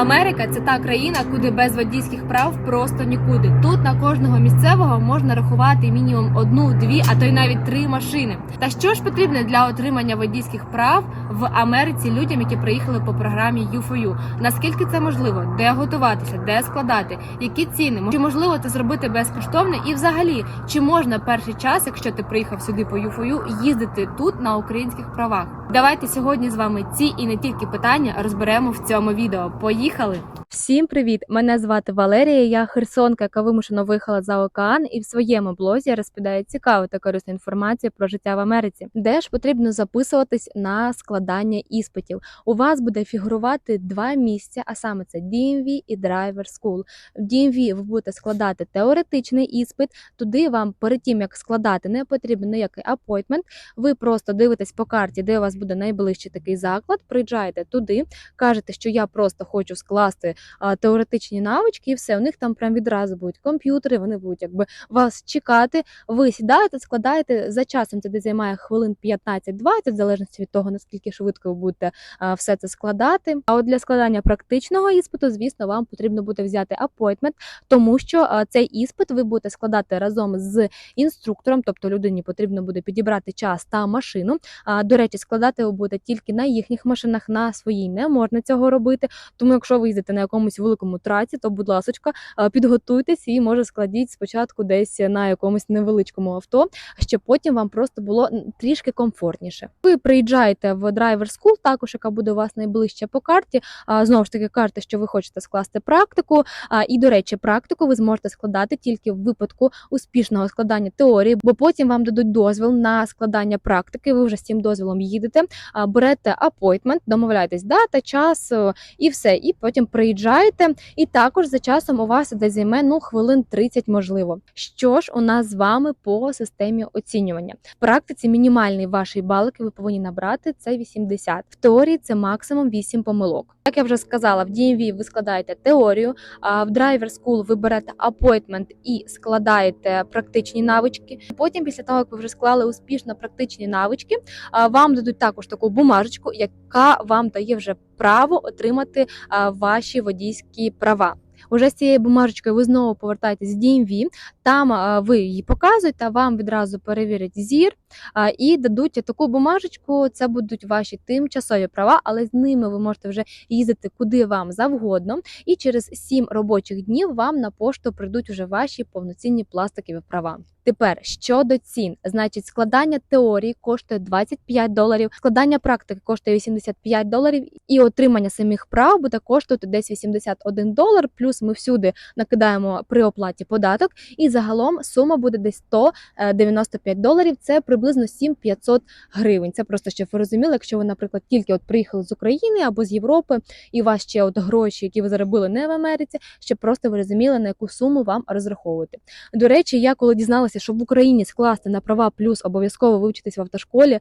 Америка це та країна, куди без водійських прав просто нікуди. Тут на кожного місцевого можна рахувати мінімум одну, дві, а то й навіть три машини. Та що ж потрібно для отримання водійських прав в Америці людям, які приїхали по програмі U4U? Наскільки це можливо? Де готуватися, де складати, які ціни? Чи можливо це зробити безкоштовно? І взагалі, чи можна перший час, якщо ти приїхав сюди по U4U, їздити тут на українських правах? Давайте сьогодні з вами ці і не тільки питання розберемо в цьому відео. Поїхали! Всім привіт! Мене звати Валерія. Я херсонка, яка вимушено виїхала за океан, і в своєму блозі розповідаю цікаву та корисну інформацію про життя в Америці, де ж потрібно записуватись на складання іспитів. У вас буде фігурувати два місця, а саме це DMV і Driver School. В DMV ви будете складати теоретичний іспит. Туди вам перед тим як складати не потрібен ніякий апойтмент. Ви просто дивитесь по карті, де у вас буде найближчий такий заклад. Приїжджаєте туди, кажете, що я просто хочу скласти а, теоретичні навички, і все. У них там прям відразу будуть комп'ютери, вони будуть якби вас чекати. Ви сідаєте, складаєте за часом. Це десь займає хвилин 15-20, в залежності від того наскільки швидко ви будете а, все це складати. А от для складання практичного іспиту, звісно, вам потрібно буде взяти апойтмент, тому що а, цей іспит ви будете складати разом з інструктором, тобто людині потрібно буде підібрати час та машину. А, До речі, складати ви будете тільки на їхніх машинах, на своїй не можна цього робити. Тому, якщо ви їздите на якомусь великому траці, то, будь ласочка, підготуйтесь і може складіть спочатку десь на якомусь невеличкому авто, щоб потім вам просто було трішки комфортніше. Ви приїжджаєте в Driver School, також яка буде у вас найближче по карті. Знову ж таки, карти, що ви хочете скласти практику. І, до речі, практику ви зможете складати тільки в випадку успішного складання теорії, бо потім вам дадуть дозвіл на складання практики. Ви вже з цим дозволом їдете, берете апойтмент, домовляєтесь дата, час і все. І потім приїжджаєте. І також за часом у вас десь займе ну хвилин 30, можливо. Що ж у нас з вами по системі оцінювання? В практиці мінімальний вашої балики ви повинні набрати це 80. В теорії це максимум 8 помилок. Як я вже сказала, в DMV ви складаєте теорію, а в Driver School ви берете апойтмент і складаєте практичні навички. Потім, після того як ви вже склали успішно практичні навички, вам дадуть також таку бумажечку, яка вам дає вже право отримати ваші водійські права. Уже з цією бумажечкою ви знову повертаєтесь в DMV, там ви її показуєте, вам відразу перевірять зір і дадуть таку бумажечку. Це будуть ваші тимчасові права, але з ними ви можете вже їздити куди вам завгодно. І через 7 робочих днів вам на пошту прийдуть вже ваші повноцінні пластикові права. Тепер щодо цін, значить, складання теорії коштує 25 доларів, складання практики коштує 85 доларів, і отримання самих прав буде коштувати десь 81 долар. Плюс ми всюди накидаємо при оплаті податок, і загалом сума буде десь 195 доларів. Це приблизно 7500 гривень. Це просто щоб ви розуміли, якщо ви, наприклад, тільки от приїхали з України або з Європи, і у вас ще от гроші, які ви заробили не в Америці, щоб просто ви розуміли на яку суму вам розраховувати. До речі, я коли дізналася, що в Україні скласти на права плюс обов'язково вивчитись в автошколі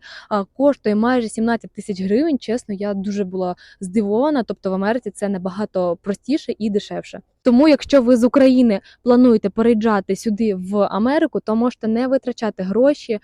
коштує майже 17 тисяч гривень. Чесно, я дуже була здивована. Тобто в Америці це набагато простіше і дешевше. Тому, якщо ви з України плануєте переїжджати сюди в Америку, то можете не витрачати гроші.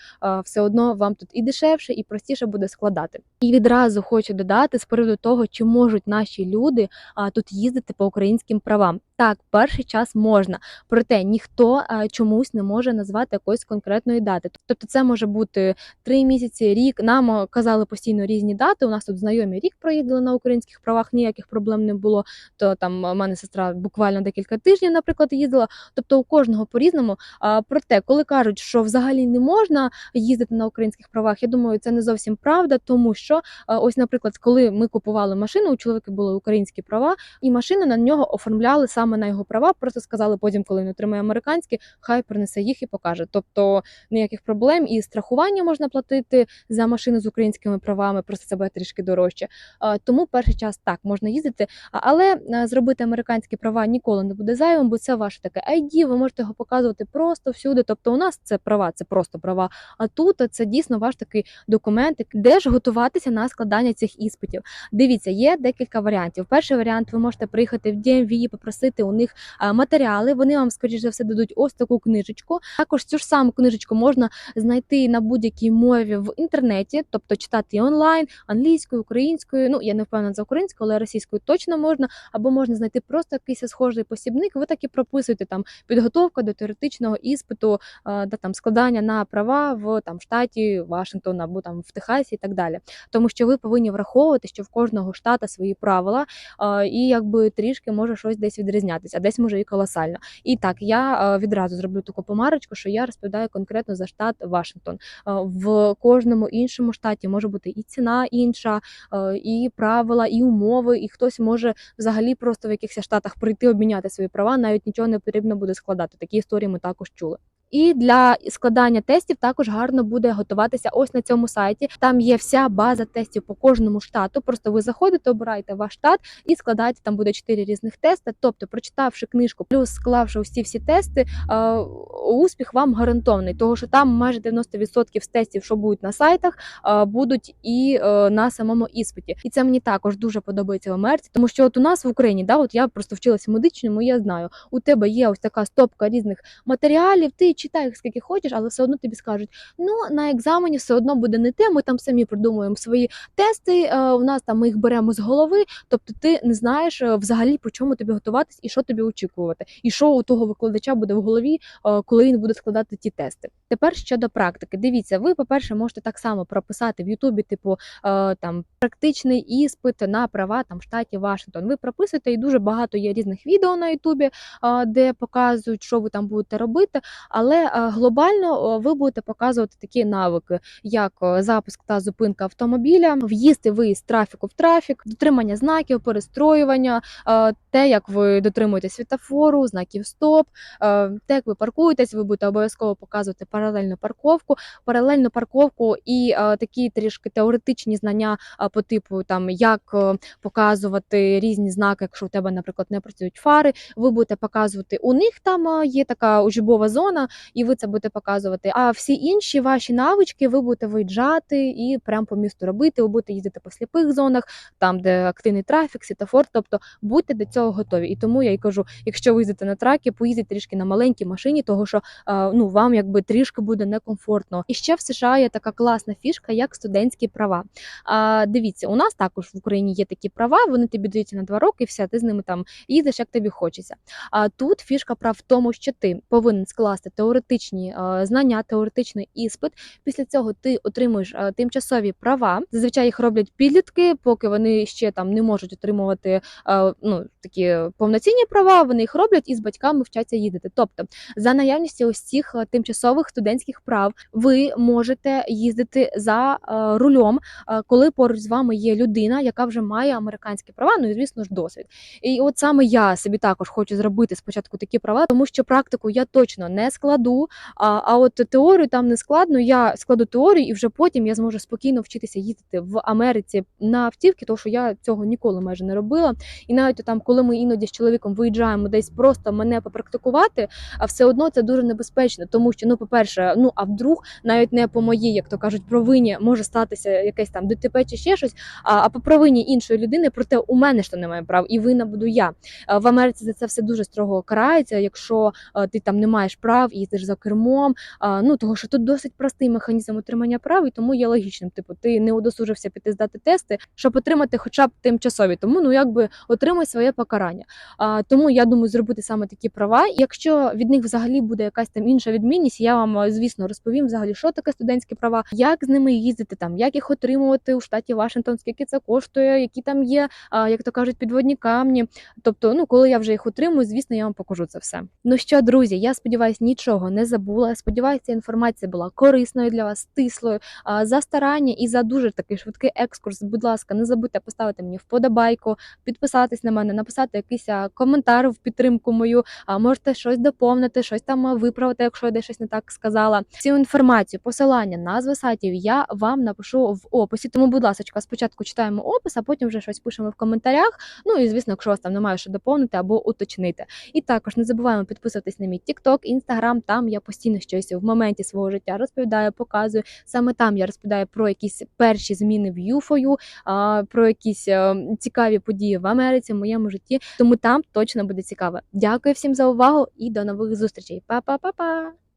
Все одно вам тут і дешевше, і простіше буде складати. І відразу хочу додати з приводу того, чи можуть наші люди тут їздити по українським правам. Так, перший час можна, проте ніхто чомусь не може назвати якоїсь конкретної дати. Тобто, це може бути три місяці, рік. Нам казали постійно різні дати. У нас тут знайомі рік проїздили на українських правах, ніяких проблем не було. То там у мене сестра буквально декілька тижнів, наприклад, їздила. Тобто у кожного по-різному. А, Проте, коли кажуть, що взагалі не можна їздити на українських правах, я думаю, це не зовсім правда, тому що ось, наприклад, коли ми купували машину, у чоловіка були українські права, і машину на нього оформляли саме на його права. Просто сказали потім, коли він отримає американські, хай принесе їх і покаже. Тобто ніяких проблем і страхування можна платити за машину з українськими правами, просто це буде трішки дорожче. Тому перший час так можна їздити, але зробити американські права ні ніколи не буде зайвим, бо це ваше таке ID, ви можете його показувати просто всюди. Тобто, у нас це права, це просто права. А тут це дійсно ваш такий документ, де ж готуватися на складання цих іспитів. Дивіться, є декілька варіантів. Перший варіант ви можете приїхати в DMV, попросити у них матеріали. Вони вам, скоріш за все, дадуть ось таку книжечку. Також цю ж саму книжечку можна знайти на будь-якій мові в інтернеті, тобто читати онлайн, англійською, українською. Ну я не впевнена за українською, але російською точно можна. Або можна знайти просто якийсь схожий посібник. Ви так і прописуєте там підготовка до теоретичного іспиту, да, там складання на права в там штаті Вашингтон або там в Техасі і так далі. Тому що ви повинні враховувати, що в кожного штата свої правила, і якби трішки може щось десь відрізнятися, а десь може і колосально. І так, я відразу зроблю таку помарочку, що я розповідаю конкретно за штат Вашингтон. В кожному іншому штаті може бути і ціна інша, і правила, і умови, і хтось може взагалі просто в якихось штатах прийти обміняти свої права, навіть нічого не потрібно буде складати. Такі історії ми також чули. І для складання тестів також гарно буде готуватися ось на цьому сайті. Там є вся база тестів по кожному штату. Просто ви заходите, обираєте ваш штат і складаєте. Там буде чотири різних тести. Тобто, прочитавши книжку, плюс склавши усі всі тести, е, успіх вам гарантований, тому що там майже 90% з тестів, що будуть на сайтах, е, будуть і е, на самому іспиті. І це мені також дуже подобається в Америці, тому що от у нас в Україні, да, от я просто вчилася медичному, я знаю, у тебе є ось така стопка різних матеріалів. Ти читай їх скільки хочеш, але все одно тобі скажуть: ну на екзамені все одно буде не те. Ми там самі придумуємо свої тести. е, У нас там ми їх беремо з голови. Тобто, ти не знаєш е, взагалі по чому тобі готуватись і що тобі очікувати, і що у того викладача буде в голові, е, коли він буде складати ті тести. Тепер щодо практики, дивіться, ви, по-перше, можете так само прописати в Ютубі, типу е, там практичний іспит на права там в штаті Вашингтон. Ви прописуєте, і дуже багато є різних відео на Ютубі, е, де показують, що ви там будете робити. Але е, глобально ви будете показувати такі навики, як запуск та зупинка автомобіля, в'їзд і виїзд трафіку в трафік, дотримання знаків, перестроювання, те, як ви дотримуєте світофору, знаків стоп, те, як ви паркуєтесь, ви будете обов'язково показувати паралельну парковку, паралельну парковку і е, такі трішки теоретичні знання е, по типу там як е, показувати різні знаки, якщо у тебе, наприклад, не працюють фари. Ви будете показувати у них там є така учбова зона, і ви це будете показувати. А всі інші ваші навички ви будете виїжджати і прямо по місту робити. Ви будете їздити по сліпих зонах, там де активний трафік, світофор. Тобто будьте до цього готові. І тому я й кажу, якщо ви їздите на тракі, поїздіть трішки на маленькій машині, того що ну вам якби трішки буде некомфортно. І ще в США є така класна фішка, як студентські права. А, дивіться, у нас також в Україні є такі права. Вони тобі даються на два роки, і все, ти з ними там їздиш, як тобі хочеться. А тут фішка прав в тому, що ти повинен скласти теоретичні знання, теоретичний іспит. Після цього ти отримуєш тимчасові права. Зазвичай їх роблять підлітки, поки вони ще там не можуть отримувати ну такі повноцінні права. Вони їх роблять і з батьками вчаться їздити. Тобто, за наявністю ось цих тимчасових студентських прав, ви можете їздити за е, рулем, е, коли поруч з вами є людина, яка вже має американські права, ну і звісно ж досвід. І от саме я собі також хочу зробити спочатку такі права, тому що практику я точно не складу. А, а от теорію там не складно. Я складу теорію, і вже потім я зможу спокійно вчитися їздити в Америці на автівки, тому що я цього ніколи майже не робила. І навіть там, коли ми іноді з чоловіком виїжджаємо десь просто мене попрактикувати, а все одно це дуже небезпечно, тому що ну, по-перше, ну а вдруг навіть не по моїй, як то кажуть, провині може статися якесь там ДТП чи ще щось. А, а по провині іншої людини, проте у мене ж то немає прав, і винна буду я. В Америці за це все дуже строго карається. Якщо ти там не маєш прав, їздиш за кермом. А, ну того, що тут досить простий механізм отримання прав, і тому є логічним. Типу, ти не удосужився піти здати тести, щоб отримати хоча б тимчасові. Тому ну якби отримай своє покарання. Тому я думаю, зробити саме такі права. Якщо від них взагалі буде якась там інша відмінність, я вам е, звісно розповім взагалі, що таке студентські права, як з ними їздити, там як їх отримувати у штаті Вашингтон, скільки це коштує, які там є, як то кажуть, підводні камні. Тобто, ну коли я вже їх отримую, звісно, я вам покажу це все. Ну що, друзі, я сподіваюся, нічого не забула. Сподіваюся, ця інформація була корисною для вас, стислою. За старання і за дуже такий швидкий екскурс. Будь ласка, не забудьте поставити мені вподобайку, підписатись на мене, написати. якийсь коментар в підтримку мою, можете щось доповнити, щось там виправити, якщо десь щось не так сказала. Цю інформацію, посилання, назви сайтів я вам напишу в описі. Тому, будь ласка, спочатку читаємо опис, а потім вже щось пишемо в коментарях. Ну і звісно, якщо вас там немає що доповнити або уточнити. І також не забуваємо підписуватись на мій TikTok, Instagram. Там я постійно щось в моменті свого життя розповідаю, показую. Саме там я розповідаю про якісь перші зміни в юфою, про якісь е, цікаві події в Америці, в моєму житті. Тому там точно буде цікаво. Дякую всім за увагу і до нових зустрічей. Па-па-па-па!